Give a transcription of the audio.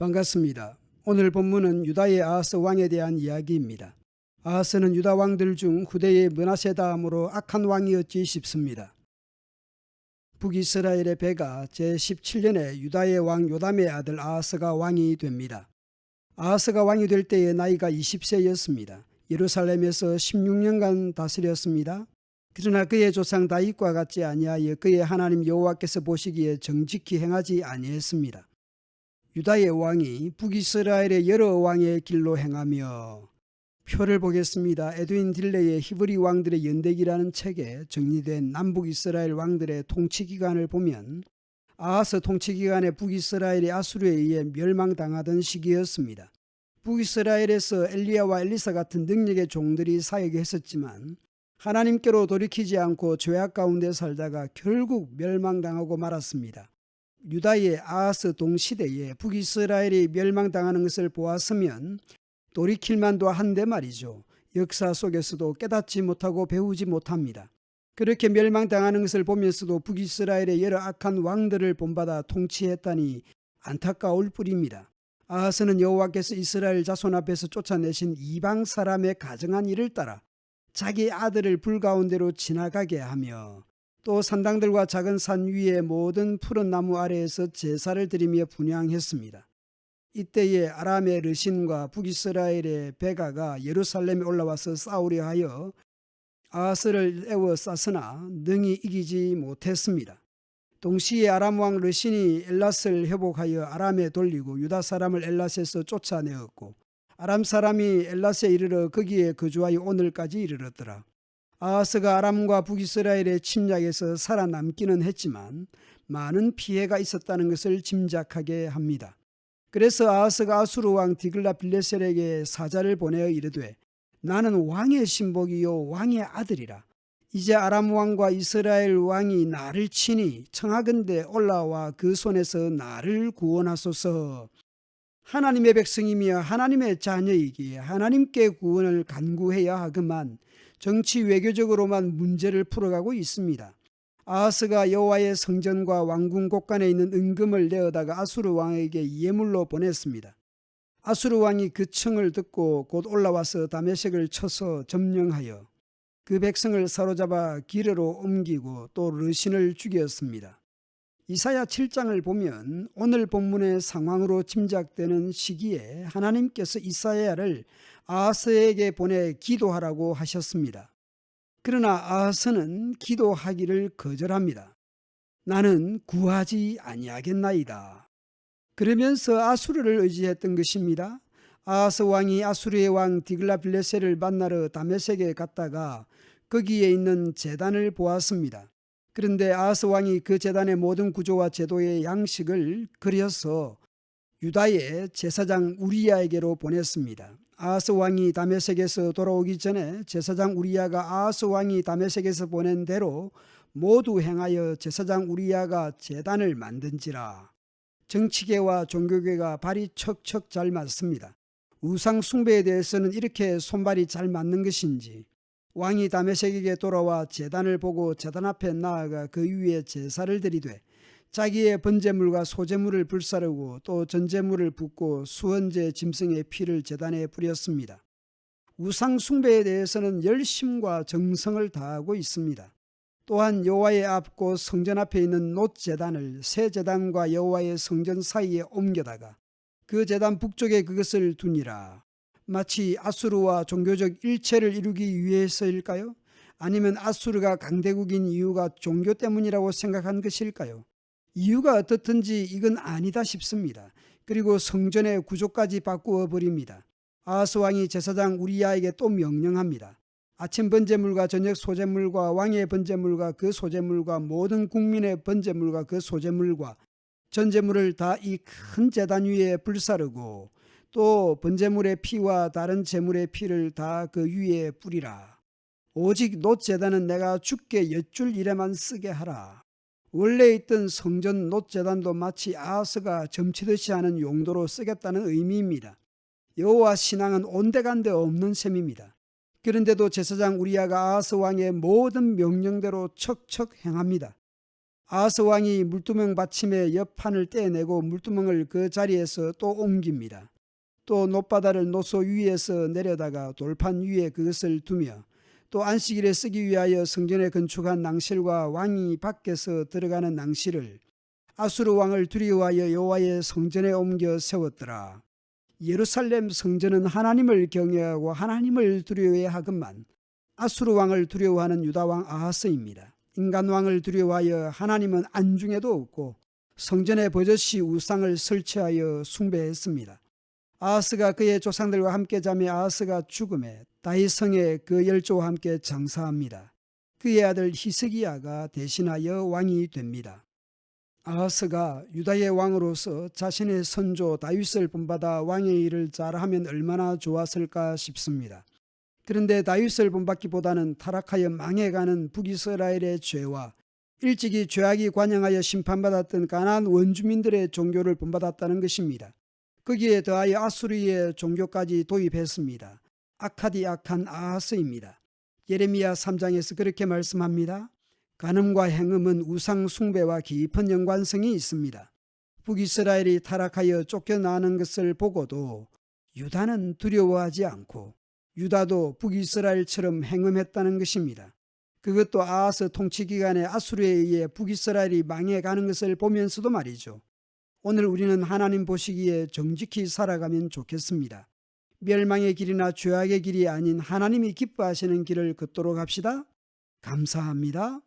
반갑습니다. 오늘 본문은 유다의 아하스 왕에 대한 이야기입니다. 아하스는 유다 왕들 중 후대의 문하세 다음으로 악한 왕이었지 싶습니다. 북이스라엘의 배가 제17년에 유다의 왕 요담의 아들 아하스가 왕이 됩니다. 아하스가 왕이 될 때의 나이가 20세였습니다. 예루살렘에서 16년간 다스렸습니다. 그러나 그의 조상 다윗과 같지 아니하여 그의 하나님 여호와께서 보시기에 정직히 행하지 아니했습니다. 유다의 왕이 북이스라엘의 여러 왕의 길로 행하며 표를 보겠습니다. 에드윈 딜레의 히브리 왕들의 연대기라는 책에 정리된 남북 이스라엘 왕들의 통치 기간을 보면 아하스 통치 기간에 북이스라엘이 아수르에 의해 멸망당하던 시기였습니다. 북이스라엘에서 엘리야와 엘리사 같은 능력의 종들이 사역했었지만 하나님께로 돌이키지 않고 죄악 가운데 살다가 결국 멸망당하고 말았습니다. 유다의 아하스 동시대에 북이스라엘이 멸망당하는 것을 보았으면 돌이킬 만도 한데 말이죠. 역사 속에서도 깨닫지 못하고 배우지 못합니다. 그렇게 멸망당하는 것을 보면서도 북이스라엘의 여러 악한 왕들을 본받아 통치했다니 안타까울 뿐입니다. 아하스는 여호와께서 이스라엘 자손 앞에서 쫓아내신 이방 사람의 가정한 일을 따라 자기 아들을 불 가운데로 지나가게 하며 또 산당들과 작은 산 위의 모든 푸른 나무 아래에서 제사를 드리며 분양했습니다. 이때에 아람의 르신과 북이스라엘의 베가가 예루살렘에 올라와서 싸우려 하여 아하스를 에워쌌으나 능히 이기지 못했습니다. 동시에 아람 왕 르신이 엘라스를 회복하여 아람에 돌리고 유다 사람을 엘라스에서 쫓아내었고 아람 사람이 엘라스에 이르러 거기에 거주하여 오늘까지 이르렀더라. 아하스가 아람과 북이스라엘의 침략에서 살아남기는 했지만 많은 피해가 있었다는 것을 짐작하게 합니다. 그래서 아하스가 아수르 왕 디글라 빌레셀에게 사자를 보내어 이르되 나는 왕의 신복이요 왕의 아들이라. 이제 아람 왕과 이스라엘 왕이 나를 치니 청하건대 올라와 그 손에서 나를 구원하소서. 하나님의 백성이며 하나님의 자녀이기에 하나님께 구원을 간구해야 하그만 정치 외교적으로만 문제를 풀어가고 있습니다. 아하스가 여호와의 성전과 왕궁 곳간에 있는 은금을 내어다가 아수르 왕에게 예물로 보냈습니다. 아수르 왕이 그 청을 듣고 곧 올라와서 다메섹을 쳐서 점령하여 그 백성을 사로잡아 기르로 옮기고 또 르신을 죽였습니다. 이사야 7장을 보면 오늘 본문의 상황으로 짐작되는 시기에 하나님께서 이사야를 아하스에게 보내 기도하라고 하셨습니다. 그러나 아하스는 기도하기를 거절합니다. 나는 구하지 아니하겠나이다. 그러면서 아수르를 의지했던 것입니다. 아하스 왕이 아수르의 왕 디글라빌레세를 만나러 다메섹에 갔다가 거기에 있는 재단을 보았습니다. 그런데 아하스 왕이 그 재단의 모든 구조와 제도의 양식을 그려서 유다의 제사장 우리야에게로 보냈습니다. 아하스 왕이 다메섹에서 돌아오기 전에 제사장 우리야가 아하스 왕이 다메섹에서 보낸 대로 모두 행하여 제사장 우리야가 재단을 만든지라. 정치계와 종교계가 발이 척척 잘 맞습니다. 우상 숭배에 대해서는 이렇게 손발이 잘 맞는 것인지 왕이 다메섹에게 돌아와 재단을 보고 재단 앞에 나아가 그 위에 제사를 드리되 자기의 번제물과 소제물을 불사르고 또 전제물을 붓고 수언제 짐승의 피를 재단에 뿌렸습니다. 우상 숭배에 대해서는 열심과 정성을 다하고 있습니다. 또한 여호와의 앞고 성전 앞에 있는 놋 제단을 새 제단과 여호와의 성전 사이에 옮겨다가 그 제단 북쪽에 그것을 두니라. 마치 아수르와 종교적 일체를 이루기 위해서일까요? 아니면 아수르가 강대국인 이유가 종교 때문이라고 생각한 것일까요? 이유가 어떻든지 이건 아니다 싶습니다. 그리고 성전의 구조까지 바꾸어 버립니다. 아하스 왕이 제사장 우리야에게 또 명령합니다. 아침 번제물과 저녁 소제물과 왕의 번제물과 그 소제물과 모든 국민의 번제물과 그 소제물과 전제물을 다 이큰 제단 위에 불사르고 또 번제물의 피와 다른 제물의 피를 다 그 위에 뿌리라. 오직 놋 제단은 내가 죽게 엿줄 일에만 쓰게 하라. 원래 있던 성전 놋 제단도 마치 아하스가 점치듯이 하는 용도로 쓰겠다는 의미입니다. 여호와 신앙은 온데간데 없는 셈입니다. 그런데도 제사장 우리야가 아하스 왕의 모든 명령대로 척척 행합니다. 아하스 왕이 물두멍 받침의 옆판을 떼내고 물두멍을 그 자리에서 또 옮깁니다. 또 노바다를 노소 위에서 내려다가 돌판 위에 그것을 두며 또 안식일에 쓰기 위하여 성전에 건축한 낭실과 왕이 밖에서 들어가는 낭실을 아수르 왕을 두려워하여 여호와의 성전에 옮겨 세웠더라. 예루살렘 성전은 하나님을 경외하고 하나님을 두려워해야 하건만 아수르 왕을 두려워하는 유다 왕 아하스입니다. 인간 왕을 두려워하여 하나님은 안중에도 없고 성전에 버젓이 우상을 설치하여 숭배했습니다. 아하스가 그의 조상들과 함께 자매 아하스가 죽음에 다윗성에 그 열조와 함께 장사합니다. 그의 아들 히스기야가 대신하여 왕이 됩니다. 아하스가 유다의 왕으로서 자신의 선조 다윗을 본받아 왕의 일을 잘하면 얼마나 좋았을까 싶습니다. 그런데 다윗을 본받기보다는 타락하여 망해가는 북이스라엘의 죄와 일찍이 죄악이 관영하여 심판받았던 가나안 원주민들의 종교를 본받았다는 것입니다. 거기에 더하여 아수르의 종교까지 도입했습니다. 악하디 악한 아하스입니다. 예레미야 3장에서 그렇게 말씀합니다. 간음과 행음은 우상 숭배와 깊은 연관성이 있습니다. 북이스라엘이 타락하여 쫓겨나는 것을 보고도 유다는 두려워하지 않고 유다도 북이스라엘처럼 행음했다는 것입니다. 그것도 아하스 통치 기간에 아수르에 의해 북이스라엘이 망해가는 것을 보면서도 말이죠. 오늘 우리는 하나님 보시기에 정직히 살아가면 좋겠습니다. 멸망의 길이나 죄악의 길이 아닌 하나님이 기뻐하시는 길을 걷도록 합시다. 감사합니다.